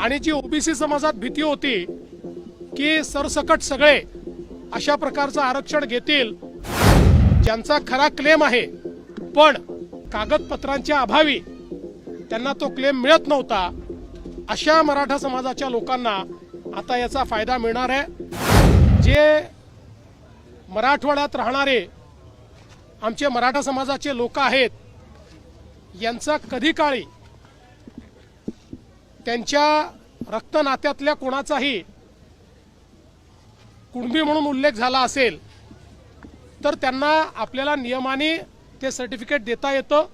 आणि जी ओबीसी समाजात भीती होती की सरसकट सगळे अशा प्रकारचं आरक्षण घेतील ज्यांचा खरा क्लेम आहे. पण कागदपत्रांच्या अभावी त्यांना तो क्लेम मिळत नव्हता. अशा मराठा समाजाच्या लोकांना आता याचा फायदा मिळणार आहे. जे मराठवाड्यात राहणारे आमचे मराठा समाजाचे लोक आहेत यांचा कधी काळी त्यांच्या रक्तनात्यातल्या कोणाचाही कुणबी म्हणून उल्लेख झाला असेल तर त्यांना आपल्याला नियमाने ते सर्टिफिकेट देता येतं.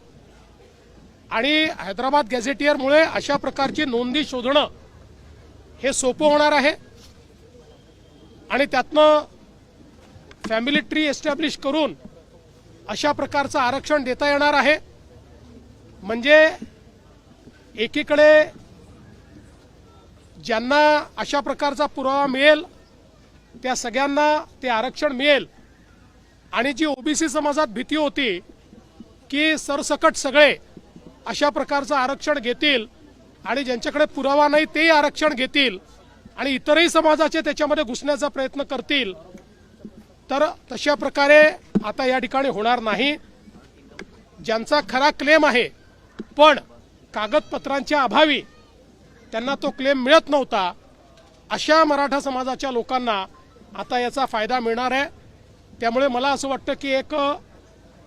आणि हैदराबाद गॅझेटियरमुळे अशा प्रकारची नोंदी शोधणं हे सोपं होणार आहे. आणि त्यातनं फॅमिली ट्री एस्टॅब्लिश करून अशा प्रकारचं आरक्षण देता येणार आहे. म्हणजे एकीकडे ज्यांना अशा प्रकारचा पुरावा मिळेल त्या सगळ्यांना ते आरक्षण मिळेल. आणि जी ओबीसी समाजात भीती होती की सरसकट सगळे अशा प्रकारचं आरक्षण घेतील आणि ज्यांच्याकडे पुरावा नाही तेही आरक्षण घेतील आणि इतरही समाजाचे त्याच्यामध्ये घुसण्याचा प्रयत्न करतील तर तशा प्रकारे आता या ठिकाणी होणार नाही. ज्यांचा खरा क्लेम आहे पण कागदपत्रांच्या अभावी त्यांना तो क्लेम मिळत नव्हता. अशा मराठा समाजाच्या लोकांना आता याचा फायदा मिळणार आहे. त्यामुळे मला असं वाटतं की एक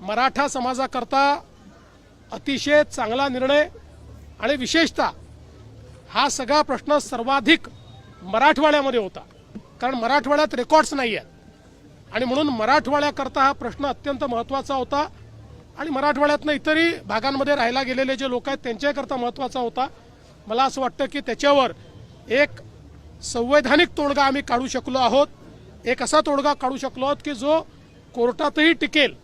मराठा समाजाकरता अतिशय चांगला निर्णय आणि विशेषतः हा सगळा प्रश्न सर्वाधिक मराठवाड्यामध्ये होता. कारण मराठवाड्यात रेकॉर्ड्स नाही आहेत आणि म्हणून मराठवाड्याकरता हा प्रश्न अत्यंत महत्त्वाचा होता. आणि मराठवाड्यातनं इतरही भागांमध्ये राहायला गेलेले जे लोक आहेत त्यांच्याकरता महत्त्वाचा होता. मला असं वाटतं की त्याच्यावर एक संवैधानिक तोडगा आम्ही काढू शकलो आहोत. एक असा तोडगा काढू शकलो आहोत की जो कोर्टातही टिकेल.